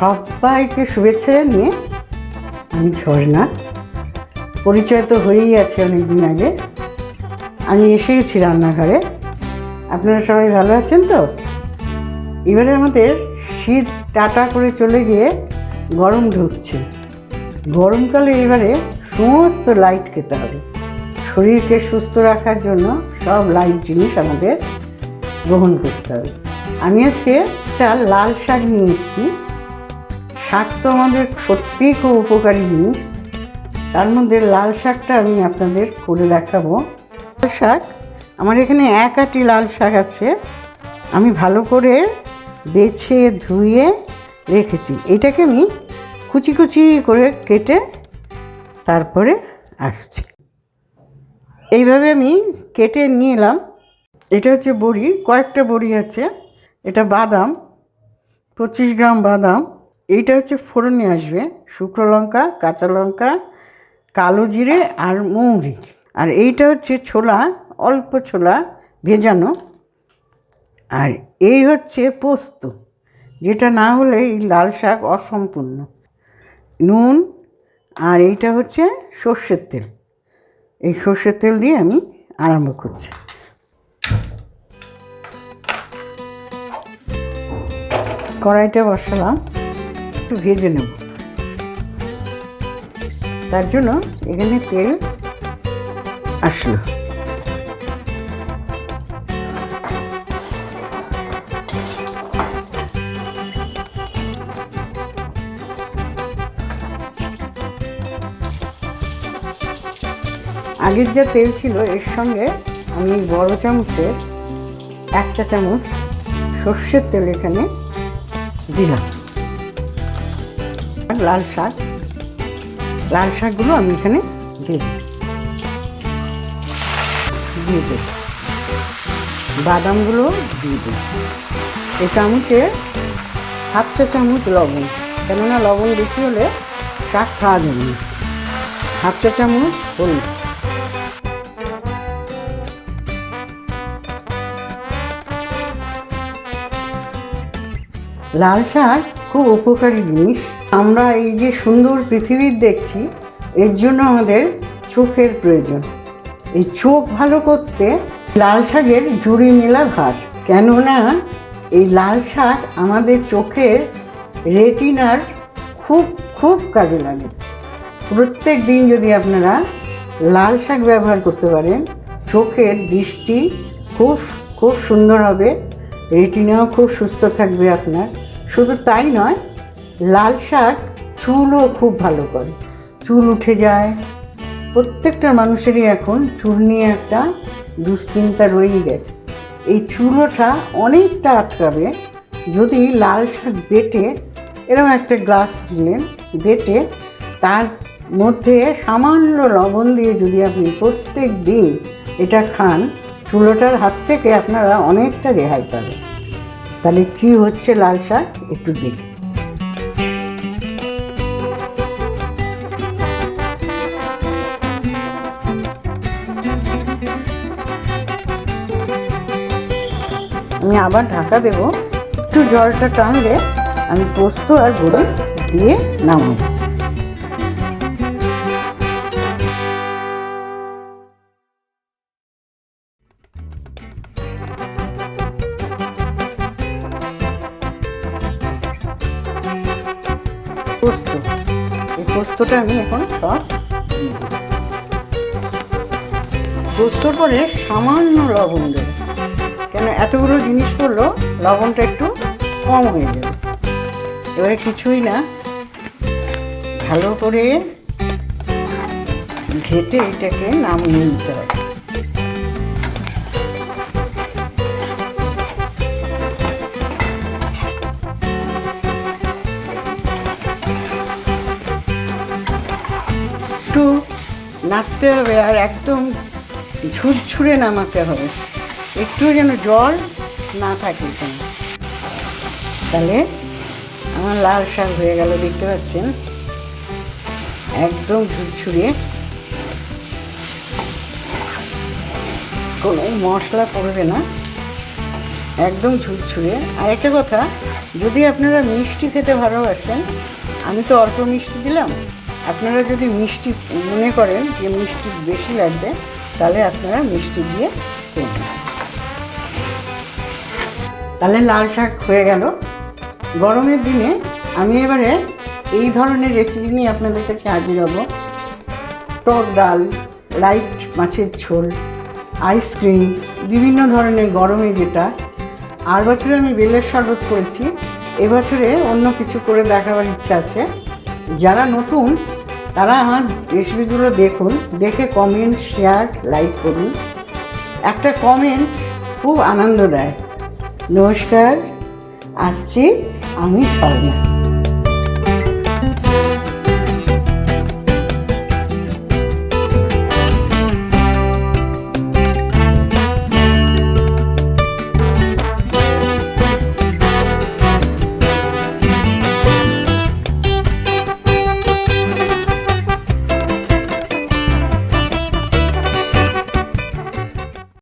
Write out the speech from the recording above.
সবাইকে শুভেচ্ছা জানিয়ে আমি ঝর্ণা। পরিচয় তো হয়েই আছে অনেক দিন আগে। আমি এসে গেছি রান্নাঘরে। আপনারা সবাই ভালো আছেন তো? এবারে আমাদের শীত টাটা করে চলে গিয়ে গরম ঢুকছে। গরমকালে এবারে সমস্ত লাইট খেতে হবে। শরীরকে সুস্থ রাখার জন্য সব লাইট জিনিস আমাদের গ্রহণ করতে হবে। আমি আজকে একটা লাল শাক নিয়ে এসেছি। শাক তো আমাদের সত্যিই খুব উপকারী জিনিস। তার মধ্যে লাল শাকটা আমি আপনাদের করে দেখাবো। লাল শাক, আমার এখানে এক আটি লাল শাক আছে। আমি ভালো করে বেছে, ধুয়ে রেখেছি। এটাকে আমি কুচি কুচি করে কেটে তারপরে আসছি। এইভাবে আমি কেটে নিয়ে এলাম। এটা হচ্ছে বড়ি, কয়েকটা বড়ি আছে। এটা বাদাম, পঁচিশ গ্রাম বাদাম। এইটা হচ্ছে ফোড়নে আসবে। শুকনো লঙ্কা, কাঁচা লঙ্কা, কালো জিরে আর মৌরি। আর এইটা হচ্ছে ছোলা, অল্প ছোলা ভেজানো। আর এই হচ্ছে পোস্ত, যেটা না হলে এই লাল শাক অসম্পূর্ণ। নুন আর এইটা হচ্ছে সর্ষের তেল। এই সর্ষের তেল দিয়ে আমি আরম্ভ করছি। কড়াইটা বসালাম। একটু ভেজে নেব। তার জন্য এখানে তেল আসলো। আগের যা তেল ছিল, এর সঙ্গে আমি বড় চামচের একটা চামচ সর্ষের তেল এখানে দিলাম। লাল শাক। লাল শাকগুলো আমি এখানে দিই দিয়ে দেব। বাদামগুলো দিয়ে দিই এই চামচে হাফ চা চামচ লবণ। কেননা লবণ বেশি হলে শাক খাওয়া যাবে না। হাফ চা চামচ হলুদ। লাল শাক খুব উপকারী জিনিস। আমরা এই যে সুন্দর পৃথিবীর দেখছি, এর জন্য আমাদের চোখের প্রয়োজন। এই চোখ ভালো করতে লাল শাকের জুড়ি মেলা ভার কেননা, এই লাল শাক আমাদের চোখের রেটিনার খুব খুব কাজে লাগে। প্রত্যেক দিন যদি আপনারা লাল শাক ব্যবহার করতে পারেন, চোখের দৃষ্টি খুব খুব সুন্দর হবে, রেটিনাও খুব সুস্থ থাকবে আপনার। শুধু তাই নয়, লাল শাক চুলও খুব ভালো করে। চুল উঠে যায়। প্রত্যেকটা মানুষেরই এখন চুল নিয়ে একটা দুশ্চিন্তা রয়েই গেছে। এই চুলোটা অনেকটা আটকাবে যদি লাল শাক বেটে এরকম একটা গ্লাস কিনলেন বেটে, তার মধ্যে সামান্য লবণ দিয়ে যদি আপনি প্রত্যেক দিন এটা খান, চুলোটার হাত থেকে আপনারা অনেকটা রেহাই পাবেন। তাহলে কি হচ্ছে লাল শাক? একটু দেখি। আমি আবার ঢাকা দেবো। একটু জলটা টানলে আমি পোস্ত আর গুঁড়ো দিয়ে নামাবো। পোস্তটা আমি এখন সব। পোস্তর পরে সামান্য লবণ দেবো। কেন এতগুলো জিনিস করল লবণটা একটু কম হয়ে যাবে। এবারে কিছুই না। ভালো করে ঘেটে এটাকে নামিয়ে নিতে হবে। নাড়তে হবে আর একদম ঝুরঝুরে নামাতে হবে। একটু যেন জল না থাকে কেন তাহলে আমার লাল শাক হয়ে গেল, দেখতে পাচ্ছেন? একদম ঝুরঝুরে। কোনো মশলা পড়বে না। একদম ঝুরঝুরে। আর একটা কথা, যদি আপনারা মিষ্টি খেতে ভালোবাসেন, আমি তো অল্প মিষ্টি দিলাম। আপনারা যদি মিষ্টি মনে করেন যে মিষ্টি বেশি লাগবে, তাহলে আপনারা মিষ্টি দিয়ে তাহলে লাল শাক হয়ে গেল। গরমের দিনে আমি এবারে এই ধরনের রেসিপি নিয়ে আপনাদের কাছে হাজির হব। টক ডাল লাইট মাছের ঝোল আইসক্রিম বিভিন্ন ধরনের গরমে যেটা। আর বছরে আমি বেলের শরবত করেছি। এবছরে অন্য কিছু করে দেখাবার ইচ্ছা আছে। যারা নতুন, তারা আমার রেসিপিগুলো দেখুন, দেখে কমেন্ট শেয়ার লাইক করুন। একটা কমেন্ট খুব আনন্দ দেয়। নমস্কার, আসছি আমি স্বর্ণা